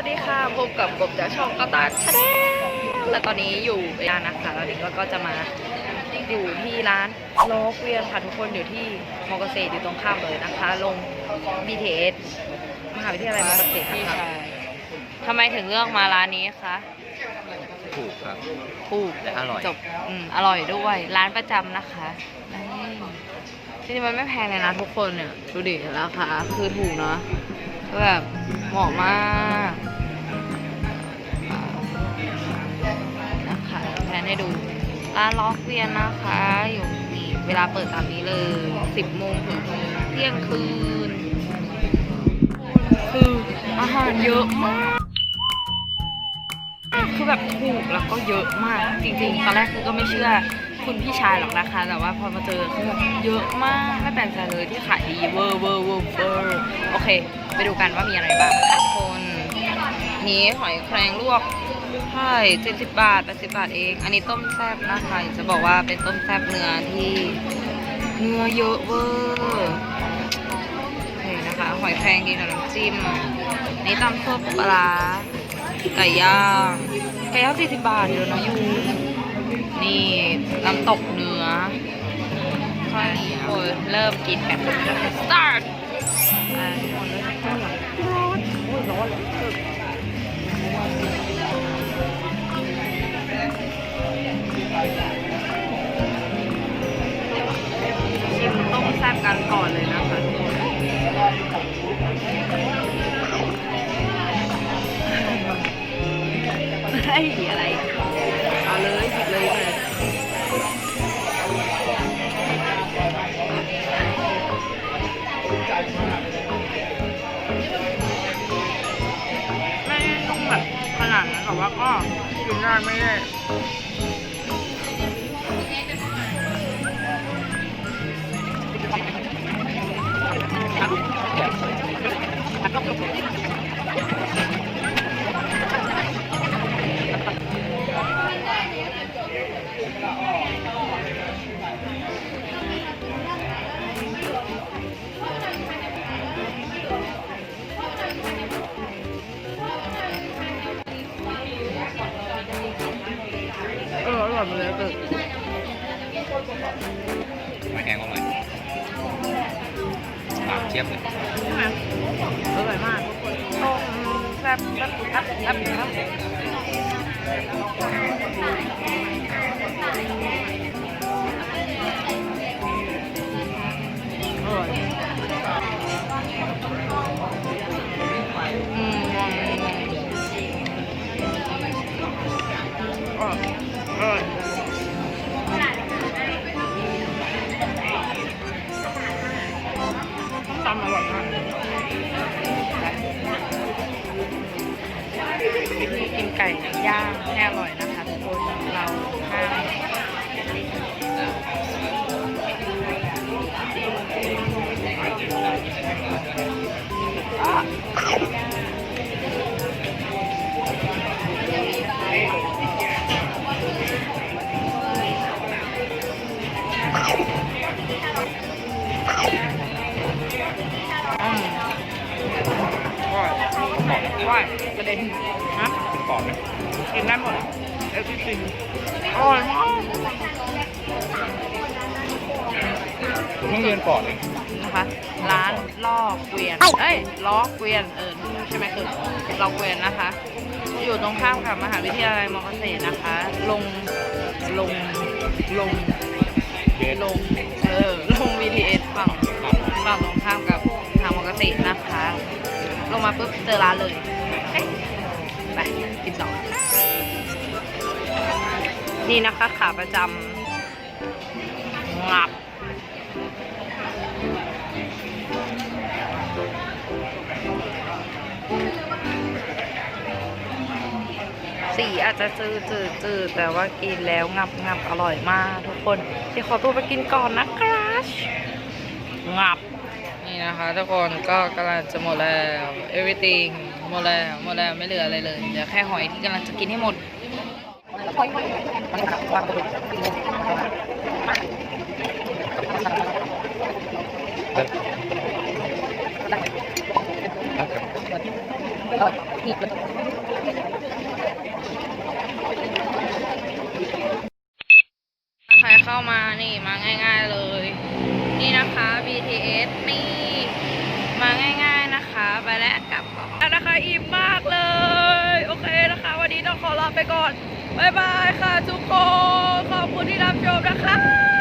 วัสดีค่ะ พบกับกบจากช่องกระตาชาแนลและตอนนี้อยู่ร้านนะคะตอนนี้ก็ก็จะมาอยู่ที่ร้านโลกเวียนค่ะทุกคนอยู่ที่มอเกษตรอยู่ตรงข้ามเลยนะคะ ลง BTS มหาวิทยาลัยมอเกษตรนะคะทำไมถึงเลือกมาร้านนี้คะถูกครับ ถูกและอร่อย จบอืมอร่อยด้วย ร้านประจำนะคะนี่จริงๆมันไม่แพงเลยนะทุกคนเนี่ย ดูดิราคาคือถูกเนาะก็แบบเหมาะมาก ให้ดูร้านล็อกเวียนนะคะ อยู่นี่เวลาเปิดตามนี้เลย10โมงถึงเที่ยงคืน คืออาหารเยอะมาก คือแบบถูกแล้วก็เยอะมาก จริงๆ ตอนแรกคือก็ไม่เชื่อคุณพี่ชายหรอกนะคะ แต่ว่าพอมาเจอคือแบบเยอะมากไม่แปลกใจเลยที่ขายดีเวอร์เวอร์เวอร์เวอร์โอเค ไปดูกันว่ามีอะไรบ้างนะคะทุกคนนี้หอยแครงลวก ใช่เจ็ดสิบบาทแปดสิบบาทเอง อันนี้ต้มแซ่บนะคะจะบอกว่าเป็นต้มแซ่บเนื้อที่เนื้อเยอะเวอร์โอเคนะคะ หอยแครงกินกับน้ำจิ้ม นี่ตำซั่วปลาไก่ย่างไก่ย่างสี่สิบบาทเดียวนะยูนี่น้ำตกเนื้อข้าวเหนียเริ่มกินกัน start อ่าทุกคนเลยร้อนโอ้ยร้อน ไอ้อะไร เอาเลยหยิบเลยเลยไม่ต้องแบบขนาดนั้นแต่ว่าก็กินได้ไม่ได้ เอออร่อยหมดเลยตึกมาแห้งว่า ต้องตำอร่อยมากวิธีกินไก่ย่างแน่อร่อยนะ อร่อยประเด็นฮะเปอดไหมกินได้หมดเอฟซีอร่อยมากเพิ่งเรียนปอดเลยนะคะร้านล่อเกวียนเอ้ยล้อเกวียนเออใช่ไหมคือล้อเกวียนนะคะ อยู่ตรงข้ามกับมหาวิทยาลัยมอเกษตรนะคะ ลงลงลงลงเออลง BTS งมาปุ๊บเจอร้านเลยเอ๊ะไปกินต่อนี่นะคะขาประจำงับสีอาจจะจืดจืดจืดแต่ว่ากินแล้วงับงับอร่อยมากทุกคน เดี๋ยวขอตัวไปกินก่อนนะครับงับ นี่นะคะ ทุกคนก็กำลังจะหมดแล้ว everything หมดแล้วหมดแล้วไม่เหลืออะไรเลยเหลือแค่หอยที่กำลังจะกินให้หมดใครเข้ามานี่มาง่าย ๆเลย นี่นะคะ BTS นี่ มาง่าย ๆนะคะ ไปแล้วกลับก่ อิ่มมากเลย โอเคนะคะ วันนี้ต้องขอลาไปก่อน บ๊ายบายค่ะทุกคน ขอบคุณที่รับชมนะคะ